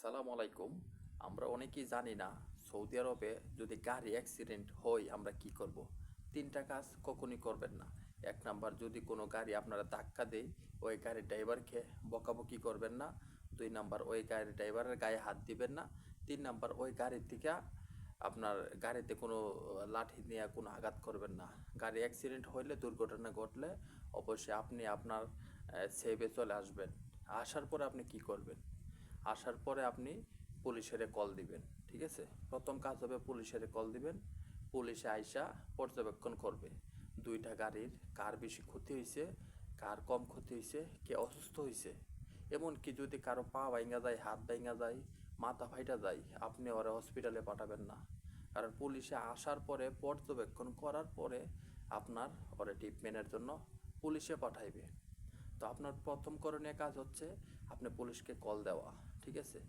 আসসালামু আলাইকুম। আমরা অনেকেই জানি না, সৌদি আরবে যদি গাড়ি অ্যাক্সিডেন্ট হয়, আমরা কি করব। তিনটা কাজ কখনই করবেন না। এক নাম্বার, যদি কোনো গাড়ি আপনারা ধাক্কা দেয়, ওই গাড়ির ড্রাইভারকে বকাবকি করবেন না। দুই নাম্বার, ওই গাড়ির ড্রাইভারের গায়ে হাত দিবেন না। তিন নাম্বার, ওই গাড়ির থেকে আপনার গাড়িতে কোনো লাঠি নিয়ে কোনো আঘাত করবেন না। গাড়ি অ্যাক্সিডেন্ট হইলে, দুর্ঘটনা ঘটলে অবশ্যই আপনি আপনার সেভে চলে আসবেন। আসার পরে আপনি কি করবেন? আসার পরে আপনি পুলিশের কল দিবেন, ঠিক আছে? প্রথম কাজ হবে পুলিশের কল দিবেন, পুলিশে আইসা পর্যবেক্ষণ করবে দুইটা গাড়ির কার বেশি ক্ষতি হয়েছে কার কম ক্ষতি হয়েছে কে অসুস্থ হয়েছে এমনকি যদি কারও পা ভাঙা যায়, হাত ভাঙা যায়, মাথা ফাইটা যায়, আপনি ওরা হসপিটালে পাঠাবেন না। কারণ পুলিশে আসার পরে পর্যবেক্ষণ করার পরে আপনার ওরা ট্রিটমেন্টের জন্য পুলিশে পাঠাইবে। তো আপনার প্রথম করণীয় কাজ হচ্ছে, আপনি পুলিশকে কল দেওয়া। ঠিক আছে?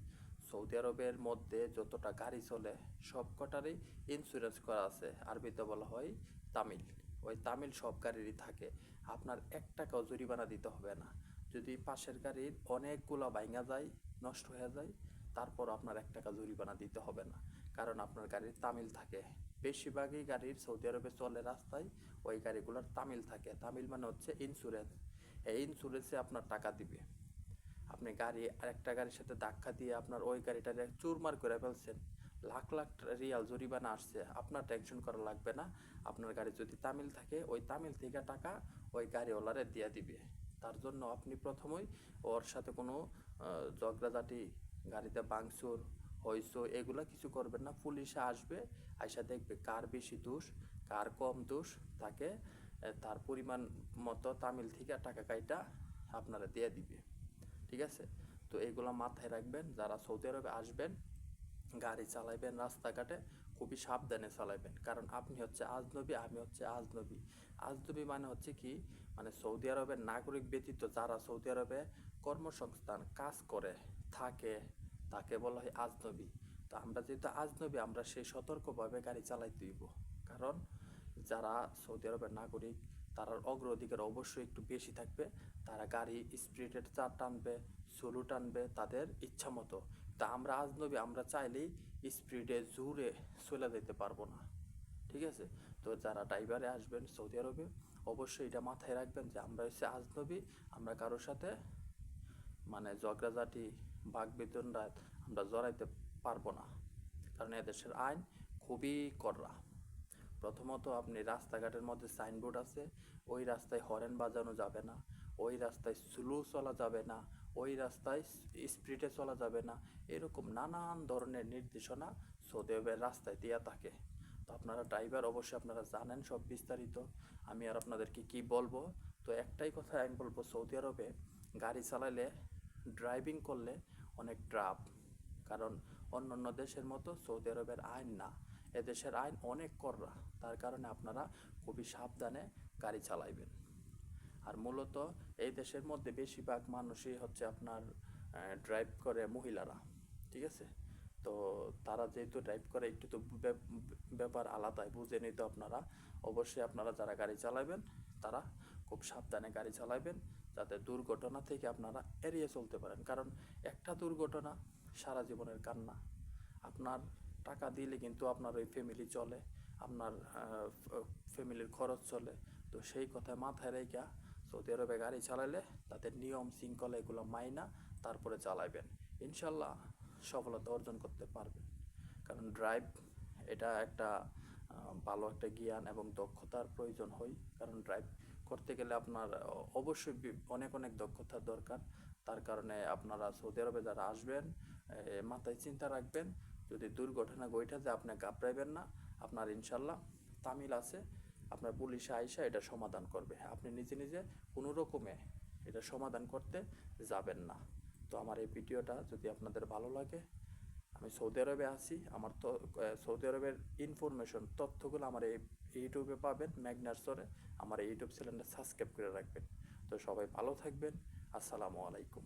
সৌদি আরবের মধ্যে যতটা গাড়ি চলে, সব কটারই ইন্স্যুরেন্স করা আছে। আরবিতে বলা হয় তামিল। ওই তামিল সব গাড়িরই থাকে। আপনার এক টাকাও জরিমানা দিতে হবে না। যদি পাশের গাড়ির অনেকগুলো ভাঙা যায়, নষ্ট হয়ে যায়, তারপর আপনার এক টাকা জরিমানা দিতে হবে না। কারণ আপনার গাড়ির তামিল থাকে। বেশিরভাগই গাড়ির সৌদি আরবে চলে রাস্তায়, ওই গাড়িগুলোর তামিল থাকে। তামিল মানে হচ্ছে ইন্স্যুরেন্স এই ইন্স্যুরেন্সে আপনার টাকা দিবে। আপনি গাড়ি, আরেকটা গাড়ির সাথে ধাক্কা দিয়ে আপনার ওই গাড়িটা চুরমার করে ফেলছেন। লাখ লাখ রিয়াল জরিমানা আসছে। আপনার টেনশন করা লাগবে না। আপনার গাড়ি যদি তামিল থাকে, ওই তামিল থেকে টাকা ওই গাড়িওয়ালারে দিয়ে দিবে। তার জন্য আপনি প্রথমেই ওর সাথে কোনো ঝগড়াঝাটি, গাড়িতে বাংসুর হইস এগুলা কিছু করবেন না। পুলিশে আসবে, আইসা দেখবে কার বেশি দোষ, কার কম দোষ। তাকে তার পরিমাণ মতো তামিল থেকে টাকা কাইটা আপনারা দিয়ে দিবে। ঠিক আছে? তো এইগুলা মাথায় রাখবেন, যারা সৌদি আরবে আসবেন, গাড়ি চালাইবেন, রাস্তাঘাটে খুবই সাবধানে চালাইবেন। কারণ আপনি হচ্ছে আজনবী, আমি হচ্ছে আজনবী। আজনবী মানে হচ্ছে কি? মানে সৌদি আরবের নাগরিক ব্যতীত যারা সৌদি আরবে কর্মসংস্থান, কাজ করে, থাকে, তাকে বলা হয় আজনবী। তো আমরা যেহেতু আজনবী, আমরা সেই সতর্কভাবে গাড়ি চালাই দিব কারণ যারা সৌদি আরবের নাগরিক তার অগ্রাধিকার অবশ্যই একটু বেশি থাকবে। তারা গাড়ি, স্পিডের চার টানবে, সোলো টানবে তাদের ইচ্ছা মতো। তা আমরা আজনবী আমরা চাইলেই স্পিডে, জোরে চলে যেতে পারব না। ঠিক আছে? তো যারা ড্রাইভারে আসবেন সৌদি আরবে, অবশ্যই এটা মাথায় রাখবেন যে আমরা হচ্ছে আজনবী আমরা কারোর সাথে মানে ঝগড়াঝাটি বাঘ বেতন রাত আমরা জড়াইতে পারব না। কারণ এদেশের আইন খুবই কড়া। প্রথমত আপনি রাস্তাঘাটের মধ্যে সাইনবোর্ড আছে, ওই রাস্তায় হরেন বাজানো যাবে না, ওই রাস্তায় স্লো চলা যাবে না, ওই রাস্তায় স্পিডে চলা যাবে না, এরকম নানান ধরনের নির্দেশনা সৌদি আরবের রাস্তায় দেওয়া থাকে। তো আপনারা ড্রাইভার অবশ্যই আপনারা জানেন সব বিস্তারিত। আমি আর আপনাদেরকে কি বলব? তো একটাই কথা আমি বলব, সৌদি আরবে গাড়ি চালালে ড্রাইভিং করলে অনেক ট্রাপ কারণ অন্য অন্য দেশের মতো সৌদি আরবের আইন না। এদেশের আইন অনেক কররা তার কারণে আপনারা খুবই সাবধানে গাড়ি চালাইবেন। আর মূলত এই দেশের মধ্যে বেশিরভাগ মানুষই হচ্ছে আপনার ড্রাইভ করে মহিলারা, ঠিক আছে? তো তারা যেহেতু ড্রাইভ করে, একটু তো ব্যাপার আলাদাই, বুঝে নিত আপনারা, অবশ্যই আপনারা যারা গাড়ি চালাবেন তারা খুব সাবধানে গাড়ি চালাবেন যাতে দুর্ঘটনা থেকে আপনারা এড়িয়ে চলতে পারেন। কারণ একটা দুর্ঘটনা সারা জীবনের কান্না। আপনার টাকা দিলে কিন্তু আপনার ওই ফ্যামিলি চলে, আপনার ফ্যামিলির খরচ চলে। তো সেই কথা মাথায় রেখা সৌদি আরবে গাড়ি চালালে তাদের নিয়ম শৃঙ্খলা এগুলো মাইনা, তারপরে চালাবেন। ইনশাল্লাহ সফলতা অর্জন করতে পারবেন। কারণ ড্রাইভ এটা একটা ভালো একটা জ্ঞান এবং দক্ষতার প্রয়োজন হয়। কারণ ড্রাইভ করতে গেলে আপনার অবশ্যই অনেক অনেক দক্ষতার দরকার। তার কারণে আপনারা সৌদি আরবে যারা আসবেন মাথায় চিন্তা রাখবেন। যদি দুর্ঘটনা ঘটে যায় আপনি ঘাবড়াইবেন না, আপনার ইনশাল্লাহ তামিল আছে, আপনার পুলিশে আইসা এটা সমাধান করবে। আপনি নিজে নিজে কোনো রকমে এটা সমাধান করতে যাবেন না। তো আমার এই ভিডিওটা যদি আপনাদের ভালো লাগে, আমি সৌদি আরবে আছি, আমার তো সৌদি আরবের ইনফরমেশন তথ্যগুলো আমার এই ইউটিউবে পাবেন ম্যাগনার্সরে আমার ইউটিউব চ্যানেলটা সাবস্ক্রাইব করে রাখবেন। তো সবাই ভালো থাকবেন, আসসালামু আলাইকুম।